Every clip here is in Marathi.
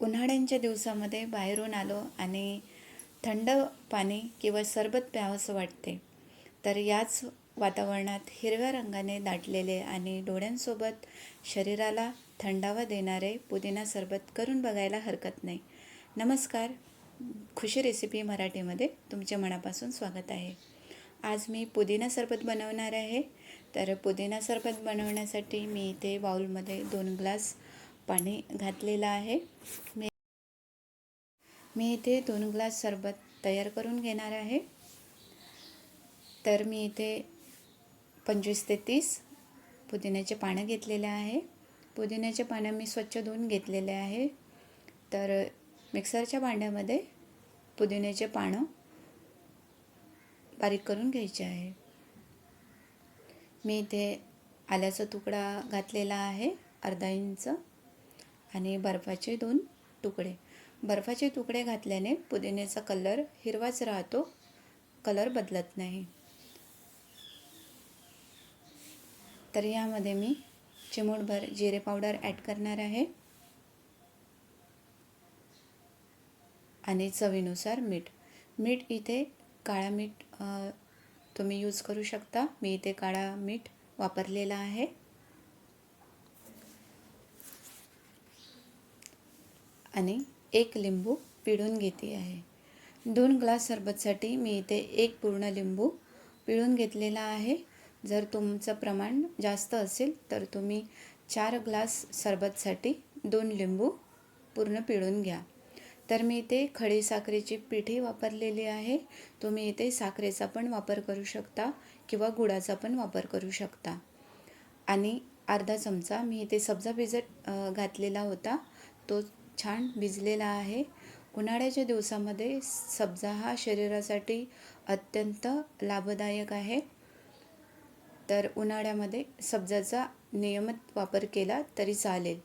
उन्हाळ्यांच्या दिवसामध्ये बाहेरून आलो आणि थंड पाणी किंवा सरबत प्यावंसं वाटते. तर याच वातावरणात हिरव्या रंगाने दाटलेले आणि डोळ्यांसोबत शरीराला थंडावा देणारे पुदिना सरबत करून बघायला हरकत नाही. नमस्कार. खुशी रेसिपी मराठीमध्ये तुमच्या मनापासून स्वागत आहे. आज मी पुदिना सरबत बनवणार आहे. तर पुदिना सरबत बनवण्यासाठी मी इथे बाउलमध्ये दोन ग्लास पाणी घातलेलं आहे. मी मी इथे दोन ग्लास सरबत तयार करून घेणार आहे. तर मी इथे पंचवीस ते तीस पुदिन्याचे पानं घेतलेले आहे. पुदिन्याचे पानं मी स्वच्छ धुवून घेतलेले आहे. तर मिक्सरच्या भांड्यामध्ये पुदिन्याचे पानं बारीक करून घ्यायचे आहे. मी इथे आल्याचा तुकडा घातलेला आहे अर्धा इंच. आणि बर्फाचे दोन तुकडे. बर्फाचे तुकडे घातल्याने पुदिन्याचा कलर हिरवाच राहतो. कलर बदलत नाही. तर यामध्ये मी चिमूटभर जिरे पावडर ॲड करणार आहे. आणि चवीनुसार मीठ. मीठ इथे काळा मीठ तुम्ही यूज करू शकता. मी इथे काळा मीठ वापरलेला आहे. आणि एक लिंबू पिळून घेते आहे. दोन ग्लास सरबतसाठी मी इथे एक पूर्ण लिंबू पिळून घेतलेला आहे. जर तुमचं प्रमाण जास्त असेल तर तुम्ही चार ग्लास सरबतसाठी दोन लिंबू पूर्ण पिळून घ्या. तर मी इथे खडी साखरेची पिठी वापरलेली आहे. तुम्ही इथे साखरेचा पण वापर करू शकता किंवा गुळाचा पण वापर करू शकता. आणि अर्धा चमचा मी इथे सब्जा भिजत घातलेला होता. तो छान भिजलेला आहे. उन्हाळ्याच्या दिवसामध्ये सब्जा हा शरीरासाठी अत्यंत लाभदायक आहे. तर उन्हाळ्यामध्ये सब्जाचा नियमित वापर केला तरी चालेल.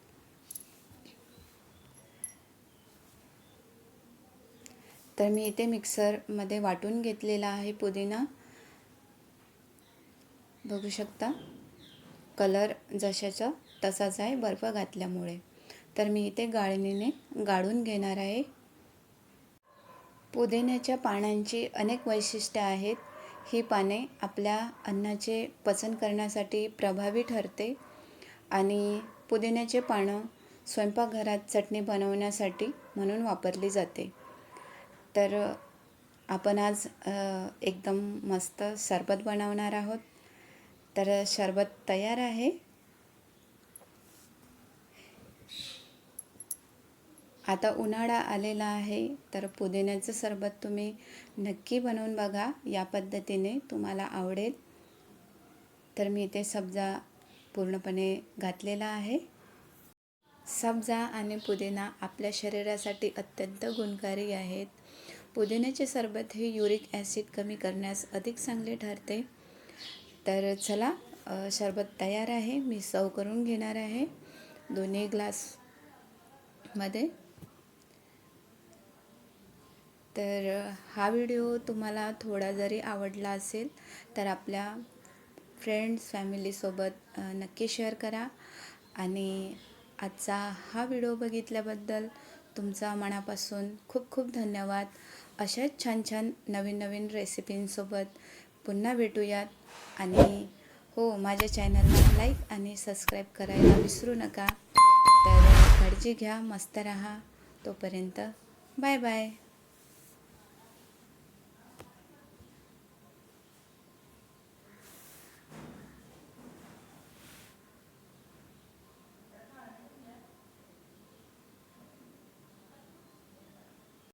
तर मी इथे मिक्सरमध्ये वाटून घेतलेला आहे पुदिना. बघू शकता कलर जशाचा तसाच आहे बर्फ घातल्यामुळे. तर मी इथे गाळणीने गाळून घेणार आहे. पुदिन्याच्या पानांची अनेक वैशिष्ट्ये आहेत. ही पाने आपल्या अन्नाचे पचन करण्यासाठी प्रभावी ठरते आणि पुदिन्याचे पानं स्वयंपाकघरात चटणी बनवण्यासाठी म्हणून वापरली जाते. तर आपण आज एकदम मस्त सरबत बनवणार आहोत. तर सरबत तयार आहे. आता उन्हाळा आलेला आहे तर पुदिन्याचं सरबत तुम्ही नक्की बनवून बघा. या पद्धतीने तुम्हाला आवडेल. तर मी इथे सब्जा पूर्णपणे घातलेला आहे. सब्जा आणि पुदिना आपल्या शरीरासाठी अत्यंत गुणकारी आहेत. पुदिन्याचे सरबत हे युरिक ॲसिड कमी करण्यास अधिक चांगले ठरते. तर चला सरबत तयार आहे. मी सव करून घेणार आहे. दोन्ही ग्लासमध्ये तर हा व्हिडिओ तुम्हाला थोडा जरी आवडला असेल तर आपल्या फ्रेंड्स फॅमिलीसोबत नक्की शेअर करा. आणि आजचा हा व्हिडिओ बघितल्याबद्दल तुमचा मनापासून खूप खूप धन्यवाद. अशाच छान छान नवीन नवीन रेसिपींसोबत पुन्हा भेटूयात. आणि हो माझ्या चॅनलला लाईक आणि सबस्क्राईब करायला विसरू नका. तर काळजी घ्या मस्त रहा. तोपर्यंत बाय बाय